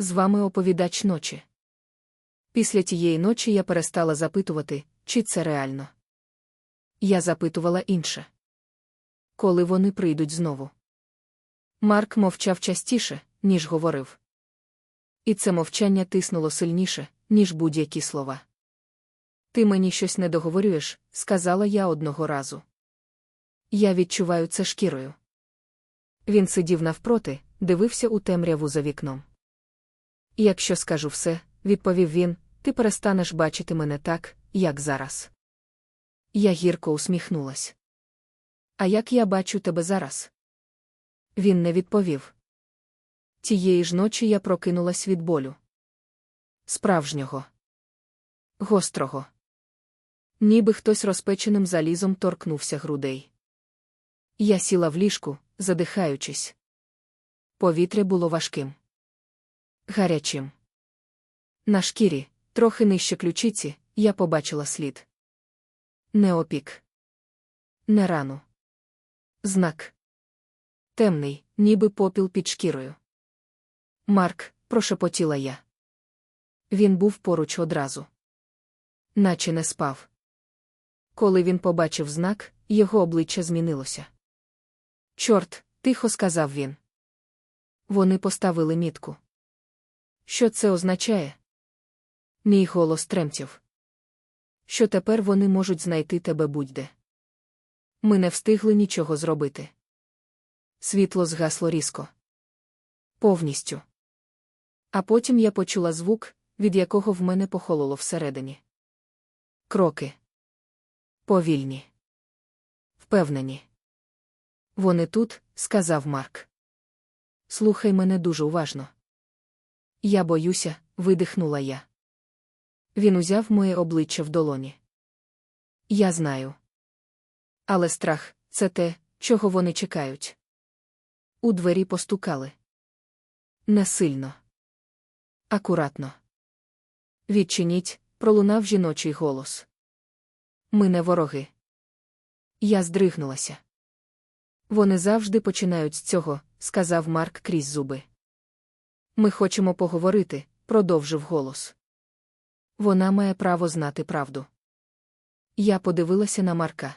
з вами оповідач ночі. Після тієї ночі я перестала запитувати, чи це реально. Я запитувала інше. Коли вони прийдуть знову. Марк мовчав частіше, ніж говорив. І це мовчання тиснуло сильніше, ніж будь-які слова. Ти мені щось не договорюєш, сказала я одного разу. Я відчуваю це шкірою. Він сидів навпроти, дивився у темряву за вікном. Якщо скажу все, відповів він, ти перестанеш бачити мене так, як зараз. Я гірко усміхнулась. А як я бачу тебе зараз? Він не відповів. Тієї ж ночі я прокинулась від болю. Справжнього, гострого. Ніби хтось розпеченим залізом торкнувся грудей. Я сіла в ліжку, задихаючись. Повітря було важким. Гарячим. На шкірі, трохи нижче ключиці, я побачила слід. Не опік. Не рану. Знак. Темний, ніби попіл під шкірою. Марк, прошепотіла я. Він був поруч одразу. Наче не спав. Коли він побачив знак, його обличчя змінилося. Чорт, тихо сказав він. Вони поставили мітку. Що це означає? Мій голос тремтів. Що тепер вони можуть знайти тебе будь-де. Ми не встигли нічого зробити. Світло згасло різко. Повністю. А потім я почула звук, від якого в мене похололо всередині. Кроки. Повільні. Впевнені. Вони тут, сказав Марк. Слухай мене дуже уважно. Я боюся, видихнула я. Він узяв моє обличчя в долоні. Я знаю. Але страх це те, чого вони чекають. У двері постукали. Не сильно. Акуратно. Відчиніть, пролунав жіночий голос. Ми не вороги. Я здригнулася. Вони завжди починають з цього, сказав Марк крізь зуби. Ми хочемо поговорити, продовжив голос. Вона має право знати правду. Я подивилася на Марка.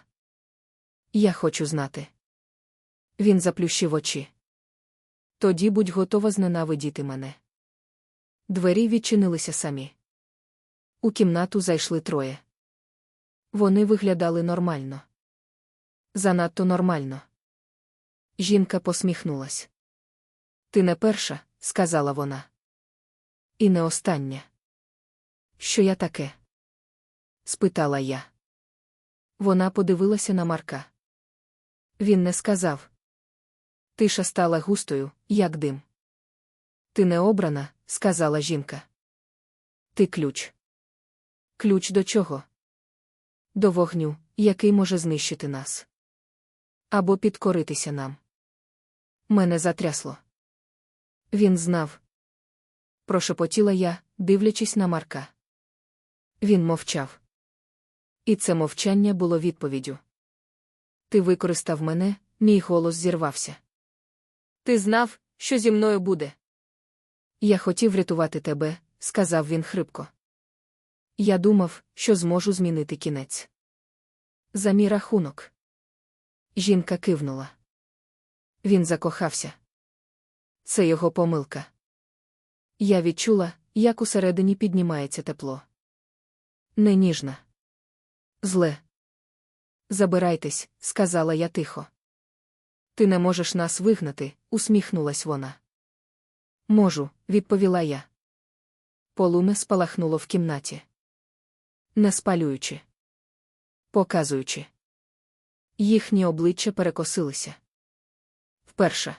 Я хочу знати. Він заплющив очі. Тоді будь готова зненавидіти мене. Двері відчинилися самі. У кімнату зайшли троє. Вони виглядали нормально. Занадто нормально. Жінка посміхнулась. Ти не перша, сказала вона. І не остання. Що я таке? спитала я. Вона подивилася на Марка. Він не сказав. Тиша стала густою, як дим. Ти не обрана, сказала жінка. Ти ключ. Ключ до чого? До вогню, який може знищити нас. Або підкоритися нам. Мене затрясло. Він знав. Прошепотіла я, дивлячись на Марка. Він мовчав. І це мовчання було відповіддю. Ти використав мене, мій голос зірвався. Ти знав, що зі мною буде. Я хотів врятувати тебе, сказав він хрипко. Я думав, що зможу змінити кінець. За мій рахунок. Жінка кивнула. Він закохався. Це його помилка. Я відчула, як усередині піднімається тепло. Не ніжна. Зле. Забирайтесь, сказала я тихо. Ти не можеш нас вигнати, усміхнулась вона. Можу, відповіла я. Полум'я спалахнуло в кімнаті. Не спалюючи. Показуючи. Їхні обличчя перекосилися. Вперше.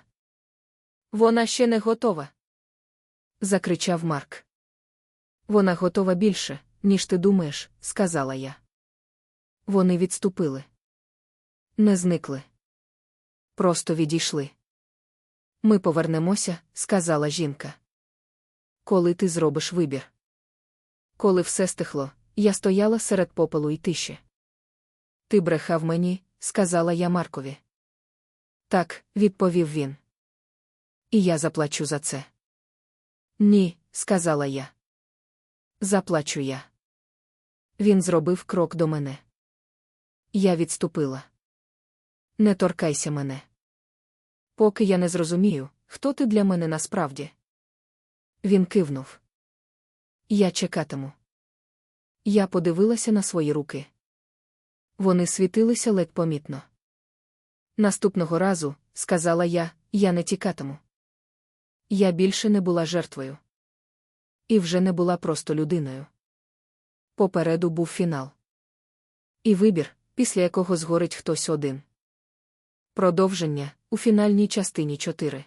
Вона ще не готова. закричав Марк. Вона готова більше, ніж ти думаєш, сказала я. Вони відступили. Не зникли. Просто відійшли. Ми повернемося, сказала жінка. Коли ти зробиш вибір. Коли все стихло, я стояла серед попелу і тиші. Ти брехав мені, сказала я Маркові. Так, відповів він. І я заплачу за це. Ні, сказала я. Заплачу я. Він зробив крок до мене. Я відступила. Не торкайся мене. Поки я не зрозумію, хто ти для мене насправді. Він кивнув. Я чекатиму. Я подивилася на свої руки. Вони світилися ледь помітно. Наступного разу, сказала я, я не тікатиму. Я більше не була жертвою. І вже не була просто людиною. Попереду був фінал. І вибір, після якого згорить хтось один. Продовження у фінальній частині 4.